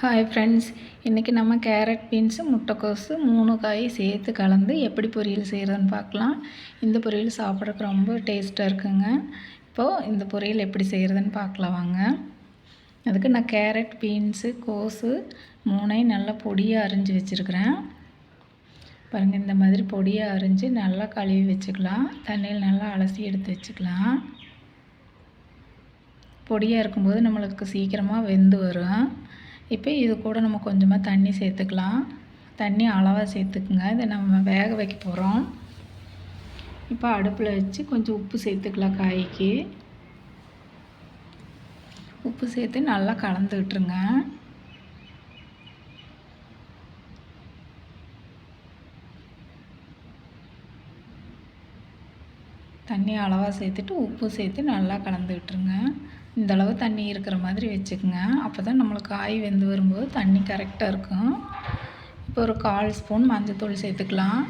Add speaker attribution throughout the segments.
Speaker 1: Hi friends இன்றைக்கி நம்ம carrot beans முட்டைக்கோஸு மூணு காய் சேர்த்து கலந்து எப்படி பொரியல் செய்கிறதுன்னு பார்க்கலாம். இந்த பொரியல் சாப்பிட்றதுக்கு ரொம்ப டேஸ்ட்டாக இருக்குங்க. இப்போது இந்த பொரியல் எப்படி செய்கிறதுன்னு பார்க்கலாம் வாங்க. அதுக்கு நான் கேரட் பீன்ஸு கோஸு மூணையும் நல்லா பொடியாக அரிஞ்சு வச்சுருக்கிறேன். பாருங்கள் இந்த மாதிரி பொடியாக அரிஞ்சு நல்லா கழுவி வச்சுக்கலாம். தண்ணியில் நல்லா அலசி எடுத்து வச்சுக்கலாம். பொடியாக இருக்கும்போது நம்மளுக்கு சீக்கிரமாக வெந்து வரும். இப்போ இது கூட நம்ம கொஞ்சமாக தண்ணி சேர்த்துக்கலாம். தண்ணி அளவாக சேர்த்துக்குங்க. இதை நம்ம வேக வைக்க போகிறோம் இப்போ அடுப்பில் வச்சு கொஞ்சம் உப்பு சேர்த்துக்கலாம் காய்க்கு. உப்பு சேர்த்து நல்லா கலந்து விட்டுருங்க. தண்ணி அளவாக சேர்த்துட்டு உப்பு சேர்த்து நல்லா கலந்து விட்டுருங்க. இந்தளவு தண்ணி இருக்கிற மாதிரி வச்சுக்கோங்க. அப்போ தான் நம்மளுக்கு காய் வெந்து வரும்போது தண்ணி கரெக்டாக இருக்கும். இப்போ ஒரு கால் ஸ்பூன் மஞ்சத்தூள் சேர்த்துக்கலாம்.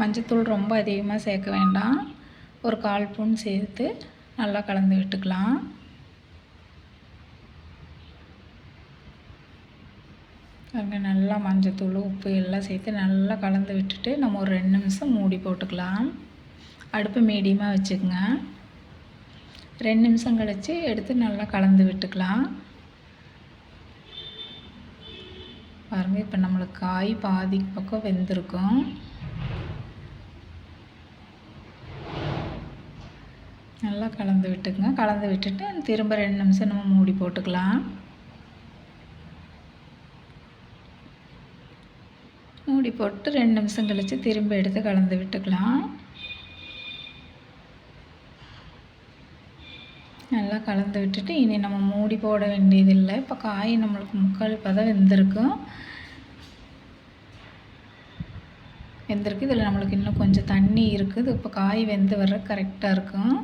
Speaker 1: மஞ்சத்தூள் ரொம்ப அதிகமாக சேர்க்க வேண்டாம். ஒரு கால் ஸ்பூன் சேர்த்து நல்லா கலந்து விட்டுக்கலாம். அங்கே நல்லா மஞ்சத்தூள் உப்பு எல்லாம் சேர்த்து நல்லா கலந்து விட்டுட்டு நம்ம ஒரு ரெண்டு நிமிஷம் மூடி போட்டுக்கலாம். அடுப்பு மீடியமாக வச்சுக்கோங்க. ரெண்டு நிமிஷம் கழித்து எடுத்து நல்லா கலந்து விட்டுக்கலாம். பாருங்கள் இப்போ நம்மளுக்கு காய் பாதி பக்கம் வெந்திருக்கும். நல்லா கலந்து விட்டுக்குங்க. கலந்து விட்டுட்டு திரும்ப ரெண்டு நிமிஷம் நம்ம மூடி போட்டுக்கலாம். மூடி போட்டு ரெண்டு நிமிஷம் கழித்து திரும்ப எடுத்து கலந்து விட்டுக்கலாம். நல்லா கலந்து விட்டுட்டு இனி நம்ம மூடி போட வேண்டியதில்லை. இப்போ காய் நம்மளுக்கு முக்கால் பதம் வெந்திருக்கும் வெந்திருக்கு. இதில் நம்மளுக்கு இன்னும் கொஞ்சம் தண்ணி இருக்குது. இப்போ காய் வெந்து வர கரெக்டாக இருக்கும்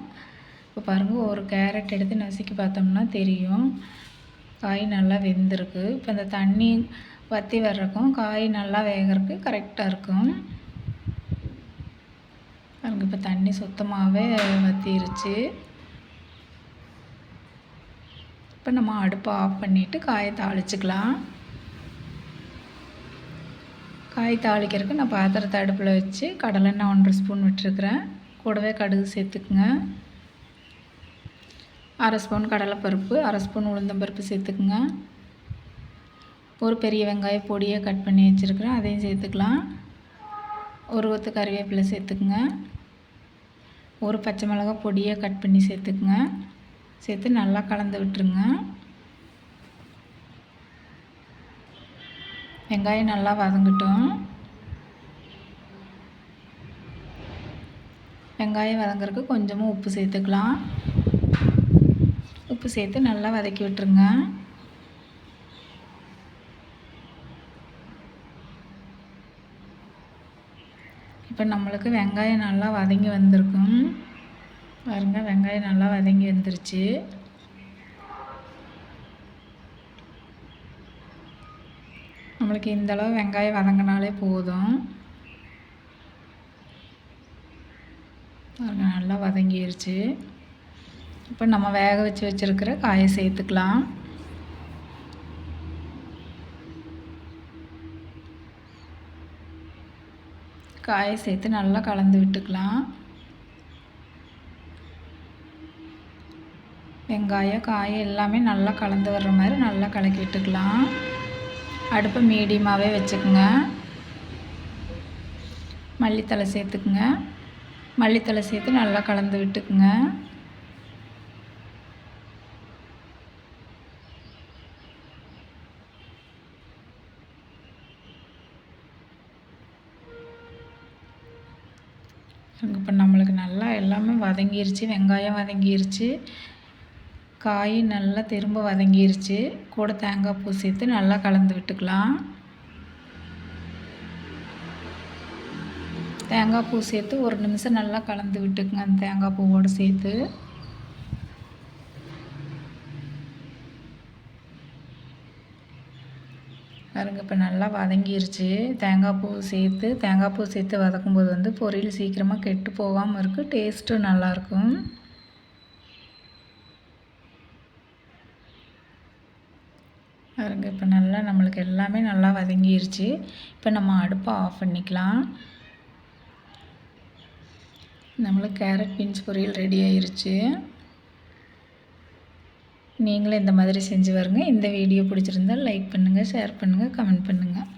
Speaker 1: இப்போ பாருங்கள் ஒரு கேரட் எடுத்து நசுக்கி பார்த்தோம்னா தெரியும். காய் நல்லா வெந்திருக்கு. இப்போ இந்த தண்ணி வற்றி வர்றக்கும் காய் நல்லா வேகிறதுக்கு கரெக்டாக இருக்கும் பாருங்கள் இப்போ தண்ணி சுத்தமாகவே வற்றிருச்சு இப்போ நம்ம அடுப்பை ஆஃப் பண்ணிவிட்டு காயை தாளிச்சிக்கலாம். காய் தாளிக்கிறதுக்கு நான் பாத்திரத்தை அடுப்பில் வச்சு கடலெண்ணெய் ஒன்றரை ஸ்பூன் விட்டுருக்குறேன். கூடவே கடுகு சேர்த்துக்குங்க. அரை ஸ்பூன் கடலைப்பருப்பு அரை ஸ்பூன் உளுந்தம்பருப்பு சேர்த்துக்குங்க. ஒரு பெரிய வெங்காயம் பொடியை கட் பண்ணி வச்சுருக்குறேன் அதையும் சேர்த்துக்கலாம். ஒரு ஒத்து கறிவேப்பிலை சேர்த்துக்குங்க. ஒரு பச்சை மிளகா பொடியை கட் பண்ணி சேர்த்துக்குங்க. சேர்த்து நல்லா கலந்து விட்டுருங்க. வெங்காயம் நல்லா வதங்கட்டும். வெங்காயம் வதங்குறதுக்கு கொஞ்சமாக உப்பு சேர்த்துக்கலாம். உப்பு சேர்த்து நல்லா வதக்கி விட்டுருங்க. இப்போ நம்மளுக்கு வெங்காயம் நல்லா வதங்கி வந்திருக்கும். பாருங்க வெங்காயம் நல்லா வதங்கி வந்துருச்சு. நம்மளுக்கு இந்தளவு வெங்காயம் வதங்கினாலே போதும். பாருங்க நல்லா வதங்கிருச்சு. இப்போ நம்ம வேக வச்சு வச்சுருக்கிற காயை சேர்த்துக்கலாம். காயை சேர்த்து நல்லா கலந்து விட்டுக்கலாம். வெங்காயம் காய் எல்லாமே நல்லா கலந்து வர்ற மாதிரி நல்லா கலக்கி விட்டுக்கலாம். அடுப்பை மீடியமாகவே வச்சுக்கோங்க. மல்லித்தலை சேர்த்துக்குங்க. மல்லித்தலை சேர்த்து நல்லா கலந்து விட்டுக்குங்க. இப்போ நம்மளுக்கு நல்லா எல்லாமே வதங்கிருச்சு வெங்காயம் வதங்கிருச்சு. காய் நல்லா திரும்ப வதங்கிருச்சு. கூட தேங்காய் பூ சேர்த்து நல்லா கலந்து விட்டுக்கலாம். தேங்காய் பூ சேர்த்து ஒரு நிமிஷம் நல்லா கலந்து விட்டுக்குங்க அந்த தேங்காய் பூவோடு சேர்த்து. பாருங்க இப்போ நல்லா வதங்கிருச்சு. தேங்காய் பூ சேர்த்து தேங்காய் பூ சேர்த்து வதக்கும்போது வந்து பொரியல் சீக்கிரமாக கெட்டு போகாமல் இருக்குது டேஸ்ட்டும் நல்லாயிருக்கும் பாருங்கள் இப்போ நல்லா நம்மளுக்கு எல்லாமே நல்லா வதங்கிருச்சு. இப்போ நம்ம அடுப்பை ஆஃப் பண்ணிக்கலாம். நம்மளுக்கு கேரட் பீன்ஸ் பொரியல் ரெடி ஆயிருச்சு. நீங்களும் இந்த மாதிரி செஞ்சு வருங்க இந்த வீடியோ பிடிச்சிருந்தால் லைக் பண்ணுங்கள் ஷேர் பண்ணுங்கள் கமெண்ட் பண்ணுங்கள்